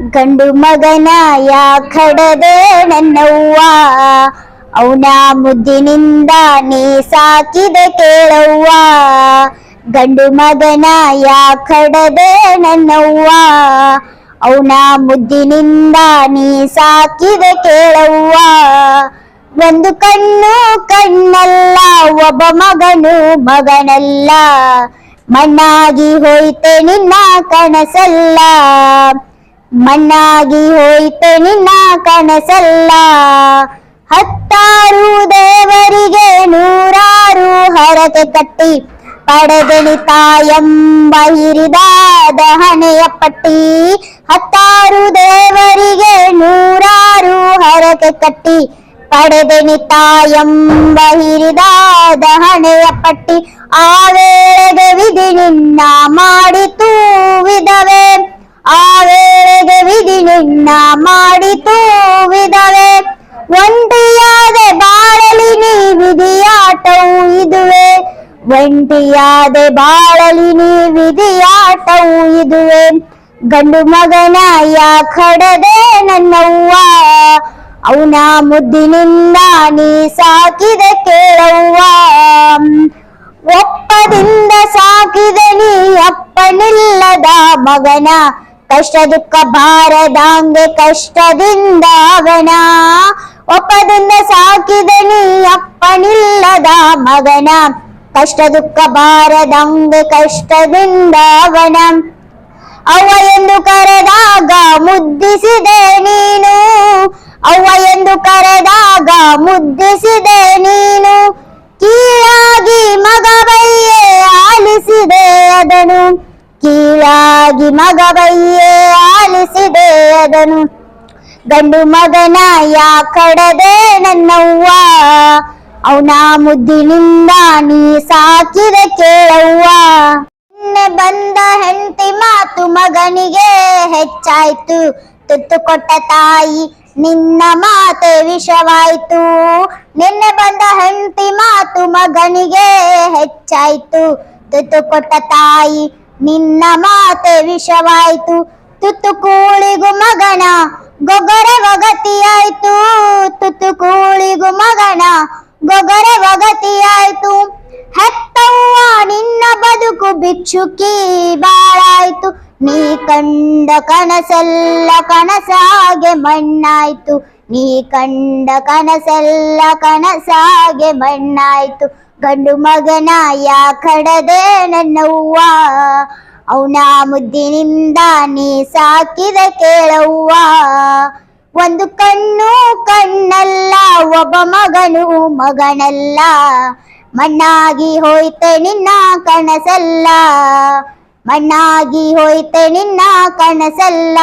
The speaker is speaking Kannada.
ಗಂಡು ಮಗನ ಯಾ ಖಡದೆ ನನ್ನವ್ವ? ಅವನ ಮುದ್ದಿನಿಂದ ನೀ ಸಾಕಿದ ಕೇಳವ್ವ. ಗಂಡು ಮಗನ ಯಾ ಖಡದೆ ನನ್ನವ್ವ? ಅವನ ಮುದ್ದಿನಿಂದ ನೀ ಸಾಕಿದ ಕೇಳವ್ವ. ಒಂದು ಕಣ್ಣು ಕಣ್ಣಲ್ಲ, ಒಬ್ಬ ಮಗನು ಮಗನಲ್ಲ. ಮಣ್ಣಾಗಿ ಹೋಯ್ತೆ ನಿನ್ನ ಕನಸಲ್ಲ. ಮಣ್ಣಾಗಿ ಹೋಯ್ತೆ ನಿನ್ನ ಕನಸಲ್ಲ. ಹತ್ತಾರು ದೇವರಿಗೆ ನೂರಾರು ಹರಕೆ ಕಟ್ಟಿ ಪಡೆದೆನಿ ತಾಯಂಬ ಹಿರಿದಾದ ಹಣೆಯ ಪಟ್ಟಿ. ಹತ್ತಾರು ದೇವರಿಗೆ ನೂರಾರು ಹರಕೆ ಕಟ್ಟಿ ಪಡೆದೆನಿ ತಾಯಂಬ ಹಿರಿದಾದ ಹಣೆಯ ಪಟ್ಟಿ. ಆ ಮಾಡಿತು ವಿಧವೆ ಒಂಟಿಯಾದೆ ಬಾಳಲಿ ನೀ ವಿಧಿಯಾಟವು ಇದುವೆ. ಒಂಟಿಯಾದೆ ಬಾಳಲಿ ನೀ ವಿಧಿಯಾಟವು ಇದುವೆ. ಗಂಡು ಮಗನ ಯಾಕಡದೆ ನನ್ನವ್ವ. ಅವನ ಮುದ್ದಿನಿಂದ ನೀ ಸಾಕಿದೆ ಕೇಳವ್ವ. ಒಪ್ಪದಿಂದ ಸಾಕಿದೆ ನೀ ಅಪ್ಪನಿಲ್ಲದ ಮಗನ. ಕಷ್ಟ ದುಃಖ ಬಾರದಾಂಗೆ ಕಷ್ಟದಿಂದ ಅವನ ಒಪ್ಪದಿಂದ ಸಾಕಿದ ನೀ ಅಪ್ಪನಿಲ್ಲದ ಮಗನ. ಕಷ್ಟ ದುಃಖ ಬಾರದಂಗೆ ಕಷ್ಟದಿಂದ ಅವನ ಅವ್ವ ಎಂದು ಕರೆದಾಗ ಮುದ್ದಿಸಿದೆ ನೀನು. ಅವ್ವ ಎಂದು ಕರೆದಾಗ ಮುದ್ದಿಸಿದೆ ನೀನು. ಕೀಳಾಗಿ ಮಗವಯ್ಯೇ ಆಲಿಸಿದೆ ಅದನು. ಕೀಳಾಗಿ ಮಗವಯ್ಯೇ ಆಲಿಸಿದೆ ಅದನು ಗಂಡು ಮಗನ ಯಾಕಡದೆ ನನ್ನವ್ವ. ಅವನ ಮುದ್ದಿನಿಂದ ನೀ ಸಾಕಿದ ಕೇಳವ್ವ. ನಿನ್ನೆ ಬಂದ ಹೆಂಡತಿ ಮಾತು ಮಗನಿಗೆ ಹೆಚ್ಚಾಯ್ತು. ತುತ್ತು ಕೊಟ್ಟ ತಾಯಿ ನಿನ್ನ ಮಾತೆ ವಿಷವಾಯ್ತು. ನಿನ್ನೆ ಬಂದ ಹೆಂಡತಿ ಮಾತು ಮಗನಿಗೆ ಹೆಚ್ಚಾಯ್ತು. ತುತ್ತು ಕೊಟ್ಟ ತಾಯಿ ನಿನ್ನ ಮಾತೆ ವಿಷವಾಯ್ತು. ತುತ್ತು ಕೂಳಿಗು ಮಗನ, ಗೊಗರೆ ವಗತಿಯಾಯ್ತು. ತುತ್ತು ಕೂಳಿಗು ಮಗನ, ಗೊಗರೆ ವಗತಿಯಾಯ್ತು. ಹೆತ್ತವ್ವ ನಿನ್ನ ಬದುಕು ಭಿಕ್ಷುಕಿ ಬಾಳಾಯ್ತು. ನೀ ಕಂಡ ಕನಸೆಲ್ಲ ಕನಸಾಗೆ ಮಣ್ಣಾಯ್ತು. ನೀ ಕಂಡ ಕನಸೆಲ್ಲ ಕನಸಾಗೆ ಮಣ್ಣಾಯ್ತು. ಗಂಡು ಮಗನ ಯಾಕಡದೆ ನನ್ನವ್ವ ಅವನ ಮುದ್ದಿನಿಂದ ನೀ ಸಾಕಿದ ಕೇಳವ್ವ. ಒಂದು ಕಣ್ಣು ಕಣ್ಣಲ್ಲ, ಒಬ್ಬ ಮಗನು ಮಗನಲ್ಲ. ಮಣ್ಣಾಗಿ ಹೋಯ್ತೆ ನಿನ್ನ ಕನಸಲ್ಲ. ಮಣ್ಣಾಗಿ ಹೋಯ್ತೆ ನಿನ್ನ ಕನಸಲ್ಲ.